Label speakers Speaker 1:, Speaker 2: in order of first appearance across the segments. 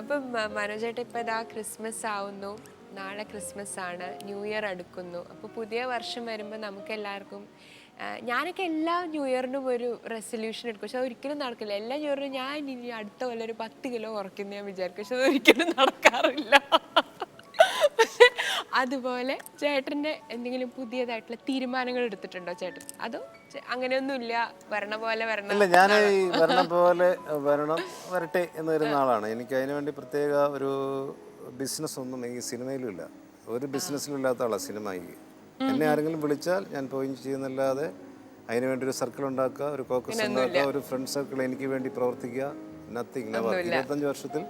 Speaker 1: അപ്പം മനോജേട്ട ഇപ്പം ഇതാ ക്രിസ്മസ് ആവുന്നു. നാളെ ക്രിസ്മസ് ആണ്. ന്യൂ ഇയർ അടുക്കുന്നു. അപ്പോൾ പുതിയ വർഷം വരുമ്പോൾ നമുക്ക് എല്ലാവർക്കും ഞാനൊക്കെ എല്ലാ ന്യൂ ഇയറിനും ഒരു റെസൊല്യൂഷൻ എടുക്കും. പക്ഷെ ഒരിക്കലും നടക്കില്ല. എല്ലാ ന്യൂ ഇയറിനും ഞാൻ ഇനി അടുത്ത കൊല്ലം ഒരു പത്ത് കിലോ കുറയ്ക്കുന്നു ഞാൻ വിചാരിക്കും. പക്ഷെ അത് ഒരിക്കലും നടക്കാറില്ല. അതുപോലെ ചേട്ടന്റെ എന്തെങ്കിലും പുതിയതായിട്ടുള്ള തീരുമാനങ്ങൾ എടുത്തിട്ടുണ്ടോ ചേട്ടൻ? അതോ അങ്ങനെയൊന്നുമില്ല വരണ പോലെ വരണം.
Speaker 2: ഇല്ല ഞാൻ ഈ വരണ പോലെ വരണം വരട്ടെ എന്ന് വരുന്ന ആളാണ് എനിക്ക് അതിനു വേണ്ടി പ്രത്യേക ഒരു ബിസിനസ് ഒന്നും ഈ സിനിമയിലും ഇല്ല. ഒരു ബിസിനസ്സിലും ഇല്ലാത്ത ആളാണ് സിനിമ ഈ. എന്നെ ആരെങ്കിലും വിളിച്ചാൽ ഞാൻ പോയി ചെയ്യുന്നല്ലാതെ അതിനു വേണ്ടി ഒരു സർക്കിൾ ഉണ്ടാക്കുക ഒരു കോക്കസ് ഉണ്ടാക്കുക ഒരു ഫ്രണ്ട് സർക്കിൾ എനിക്ക് വേണ്ടി പ്രവർത്തിക്കുക നത്തിങ് ഇരുപത്തഞ്ച് വർഷത്തിൽ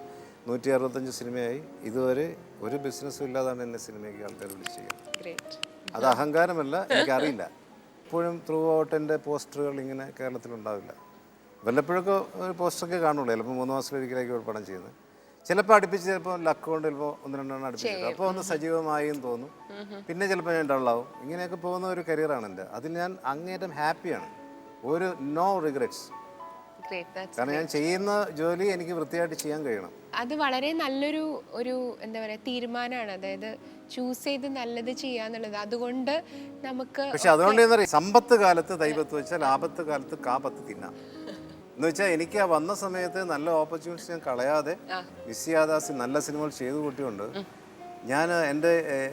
Speaker 2: നൂറ്റി അറുപത്തഞ്ച് സിനിമയായി. ഇതുവരെ ഒരു ബിസിനസ്സും ഇല്ലാതാണ് എന്നെ സിനിമയ്ക്ക് ആൾക്കാർ വിളിച്ച്
Speaker 1: ഗ്രേറ്റ്
Speaker 2: അത് അഹങ്കാരമല്ല എനിക്കറിയില്ല. എപ്പോഴും ത്രൂ ഔട്ട് എന്റെ പോസ്റ്ററുകൾ ഇങ്ങനെ കേരളത്തിലുണ്ടാവില്ല. വല്ലപ്പോഴൊക്കെ ഒരു പോസ്റ്ററൊക്കെ കാണുള്ളൂ. ചിലപ്പോൾ മൂന്ന് മാസത്തിലൊരിക്കലേക്ക് ഒരു പടം ചെയ്യുന്നത്. ചിലപ്പോൾ അടുപ്പിച്ച് ചിലപ്പോൾ ലക്ക് കൊണ്ട് ചിലപ്പോൾ ഒന്ന് രണ്ടെണ്ണം അടുപ്പിച്ചത് അപ്പോൾ ഒന്ന് സജീവമായി തോന്നും. പിന്നെ ചിലപ്പോൾ ഞാൻ ഡള്ളാവും. ഇങ്ങനെയൊക്കെ പോകുന്ന ഒരു കരിയറാണ് എന്റെ. അതിൽ ഞാൻ അങ്ങേറ്റം ഹാപ്പിയാണ് ഒരു നോ റിഗ്രറ്റ്സ് കാരണം ഞാൻ ചെയ്യുന്ന ജോലി എനിക്ക് വൃത്തിയായിട്ട് ചെയ്യാൻ കഴിയണം.
Speaker 1: അത് വളരെ നല്ലൊരു ഒരു എന്താ പറയുക തീരുമാനമാണ് അതായത് ചൂസ് ചെയ്ത് നല്ലത് ചെയ്യാന്നുള്ളത് അതുകൊണ്ട് നമുക്ക്
Speaker 2: പക്ഷെ അതുകൊണ്ട് എന്താ പറയുക സമ്പത്ത് കാലത്ത് ദൈവത്ത് വെച്ചാൽ ആപത്ത് കാലത്ത് കാപത്ത് തിന്നാം. എന്ന് വെച്ചാൽ എനിക്ക് ആ വന്ന സമയത്ത് നല്ല ഓപ്പർച്യൂണിറ്റി ഞാൻ കളയാതെ ചെയ്യാതെ നല്ല സിനിമകൾ ചെയ്തു കൂട്ടിയുണ്ട്. ഞാൻ എന്റെ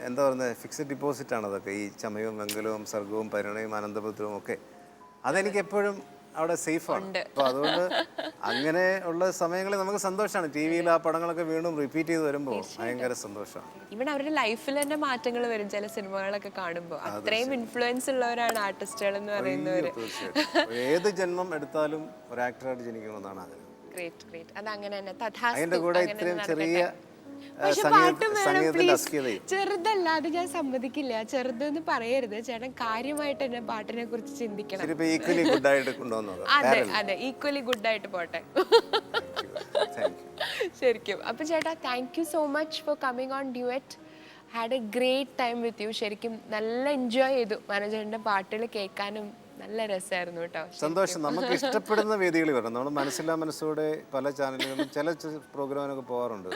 Speaker 2: എന്താ പറയുന്നത് ഫിക്സഡ് ഡിപ്പോസിറ്റ് ആണ് അതൊക്കെ. ഈ ചമയവും വെങ്കലവും സർഗവും പരിണയും അനന്തപുത്രവും ഒക്കെ. അതെനിക്ക് എപ്പോഴും അവിടെ സേഫാണ്. അപ്പോൾ അതുകൊണ്ട് അങ്ങനെ ഉള്ള സമയങ്ങളിൽ നമുക്ക് സന്തോഷമാണ് ടി വിയിൽ ആ പടങ്ങളൊക്കെ വീണ്ടും റിപ്പീറ്റ് ചെയ്ത് വരുമ്പോൾ ഭയങ്കര സന്തോഷമാണ്
Speaker 1: ഇവിടെ അവരുടെ ലൈഫിൽ തന്നെ മാറ്റങ്ങൾ വരും. ചില സിനിമകളൊക്കെ കാണുമ്പോൾ. അത്രയും ഇൻഫ്ലുവൻസ് ഉള്ളവരാണ് ആർട്ടിസ്റ്റുകൾ എന്ന് പറയുന്നവര്.
Speaker 2: ഏത് ജന്മം എടുത്താലും ഒരു ആക്ടറായിട്ട് ജനിക്കണമെന്നാണ് ആഗ്രഹം. അതിന്റെ കൂടെ ഇത്രയും ചെറിയ ആ,
Speaker 1: പക്ഷെ
Speaker 2: സംഗീത-
Speaker 1: പാട്ടും വേണം പ്ലീസ് ചെറുതല്ല ഞാൻ സമ്മതിക്കില്ല. ചെറുതെന്ന് പറയരുത്. ചേട്ടൻ കാര്യമായിട്ട് തന്നെ പാട്ടിനെ കുറിച്ച് ചിന്തിക്കണം.
Speaker 2: ഗുഡ് ഈക്വലി ഗുഡായിട്ട് കൊണ്ടുവന്നത്.
Speaker 1: അതെ അതെ ഈക്വലി ഗുഡ് ആയിട്ട് പോട്ടെ. ശരിക്കും. അപ്പൊ ചേട്ടാ thank you so much for coming on duet had a great time with you ശരിക്കും നല്ല എൻജോയ് ചെയ്തു മനോജേട്ടന്റെ പാട്ടുകൾ കേൾക്കാനും. നല്ല രസമായിരുന്നു കേട്ടോ.
Speaker 2: സന്തോഷം. നമുക്ക് ഇഷ്ടപ്പെടുന്ന വേദികളിൽ വരണം. നമ്മൾ മനസ്സില്ലാ മനസ്സോടെ പല ചാനലുകളിലും ചില പ്രോഗ്രാമിനൊക്കെ പോകാറുണ്ട്.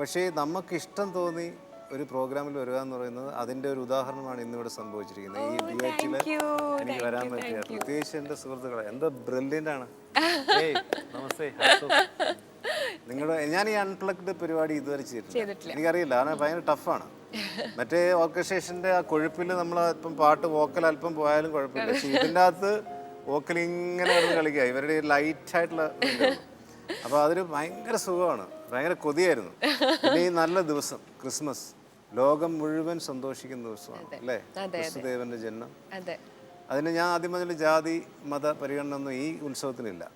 Speaker 2: പക്ഷേ നമുക്ക് ഇഷ്ടം തോന്നി ഒരു പ്രോഗ്രാമിൽ വരിക എന്ന് പറയുന്നത് അതിന്റെ ഒരു ഉദാഹരണമാണ് ഇന്നിവിടെ സംഭവിച്ചിരിക്കുന്നത്. ഈ
Speaker 1: താങ്ക്
Speaker 2: എനിക്ക് വരാൻ പറ്റിയ പ്രത്യേകിച്ച് എന്റെ സുഹൃത്തുക്കളെ എന്താ ബ്രില്യന്റ് ആണ്.
Speaker 3: നമസ്തേ
Speaker 2: നിങ്ങളുടെ ഞാൻ ഈ അൺപ്ലഗ്ഡ് പരിപാടി ഇതുവരെ ചെയ്തിട്ടില്ല. എനിക്കറിയില്ല കാരണം ഭയങ്കര ടഫാണ് മറ്റേ ഓർക്കസ്ട്രേഷന്റെ ആ കൊഴുപ്പിൽ നമ്മൾ ഇപ്പം പാട്ട് വോക്കൽ അല്പം പോയാലും കുഴപ്പമില്ല. പക്ഷേ ഇതിന്റെ അകത്ത് വോക്കൽ ഇങ്ങനെ കളിക്കുക. ഇവരുടെ ലൈറ്റ് ആയിട്ടുള്ള അപ്പോൾ അതൊരു ഭയങ്കര സുഖമാണ്. ഭയങ്കര കൊതിയായിരുന്നു. പിന്നെ ഈ നല്ല ദിവസം ക്രിസ്മസ് ലോകം മുഴുവൻ സന്തോഷിക്കുന്ന ദിവസമാണ് അല്ലേ? ക്രിസ്തുദേവന്റെ ജന്മം.
Speaker 1: അതെ.
Speaker 2: അതിന് ഞാൻ ആദ്യം മുതൽ ജാതി മത പരിഗണന ഒന്നും ഈ ഉത്സവത്തിനില്ല.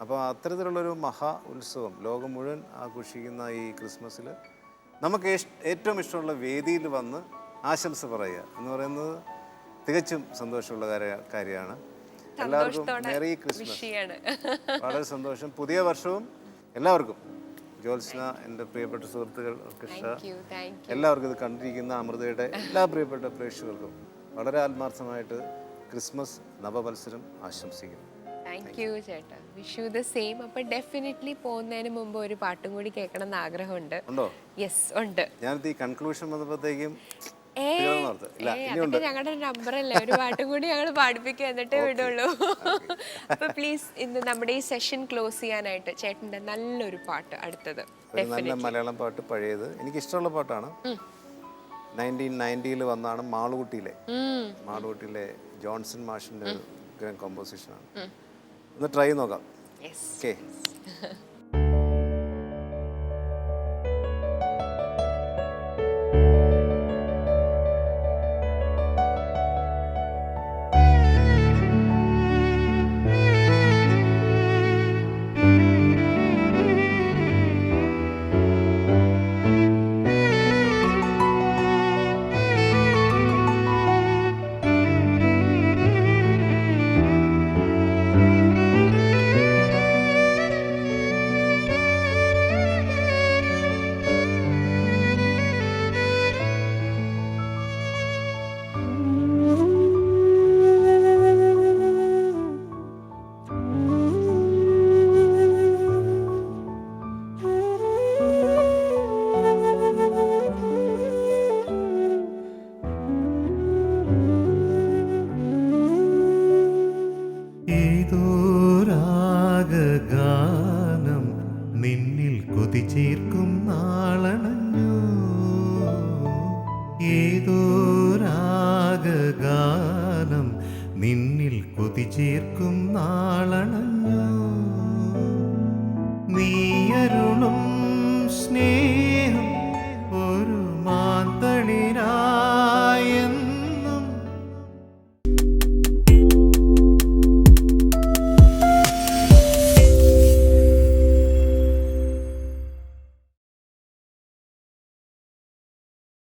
Speaker 2: അപ്പോൾ അത്തരത്തിലുള്ളൊരു മഹാ ഉത്സവം ലോകം മുഴുവൻ ആഘോഷിക്കുന്ന ഈ ക്രിസ്മസിൽ നമുക്ക് ഏറ്റവും ഇഷ്ടമുള്ള വേദിയിൽ വന്ന് ആശംസ പറയുക എന്ന് പറയുന്നത് തികച്ചും സന്തോഷമുള്ള കാര്യ- കാര്യമാണ്. എല്ലാവർക്കും മെറി ക്രിസ്മസ് വളരെ സന്തോഷം. പുതിയ വർഷവും എല്ലാവർക്കും. ജ്യോത്സ്ന എന്റെ പ്രിയപ്പെട്ട സുഹൃത്തുക്കൾ കൃഷ്ണ എല്ലാവർക്കും ഇത് കണ്ടിരിക്കുന്ന അമൃതയുടെ എല്ലാ പ്രിയപ്പെട്ട പ്രേക്ഷകർക്കും വളരെ ആത്മാർത്ഥമായിട്ട് ക്രിസ്മസ് നവവത്സരം ആശംസിക്കുന്നു.
Speaker 1: താങ്ക് യു ചേട്ടാ. വിഷ് യു ദ സെയിം അപ്പൊ ഡെഫിനറ്റ്ലി പോകുന്നതിന് മുമ്പ് ഒരു പാട്ടും കൂടി കേൾക്കണം എന്ന് ആഗ്രഹമുണ്ട്. യെസ് ഉണ്ട്.
Speaker 2: ഞാനിത് ഈ കൺക്ലൂഷൻ വന്നപ്പോഴത്തേക്കും
Speaker 1: ഞങ്ങളുടെ നമ്പർ അല്ലേ ഒരു പാട്ടും കൂടി ഞങ്ങൾ പാടിപ്പിക്കുക എന്നിട്ടേ വിടുള്ളൂ. അപ്പൊ പ്ലീസ് ഇന്ന് നമ്മുടെ ഈ സെഷൻ ക്ലോസ് ചെയ്യാനായിട്ട് ചേട്ടന്റെ നല്ലൊരു പാട്ട് അടുത്തത്.
Speaker 2: നല്ല മലയാളം പാട്ട് പഴയത്. എനിക്ക് ഇഷ്ടമുള്ള പാട്ടാണ് നയന്റീൻ നയന്റിയിൽ വന്നാണ് മാളുകുട്ടിയിലെ. മാളുകുട്ടിയിലെ ജോൺസൺ മാഷിന്റെ ഒരു ഗ്രാൻഡ് കോമ്പോസിഷനാണ് ഒന്ന് ട്രൈ നോക്കാം. ഓക്കെ ും ചേർക്കും നാളണഞ്ഞു ഏതോ നിന്നിൽ കൊതി ചേർക്കും നാളണഞ്ഞു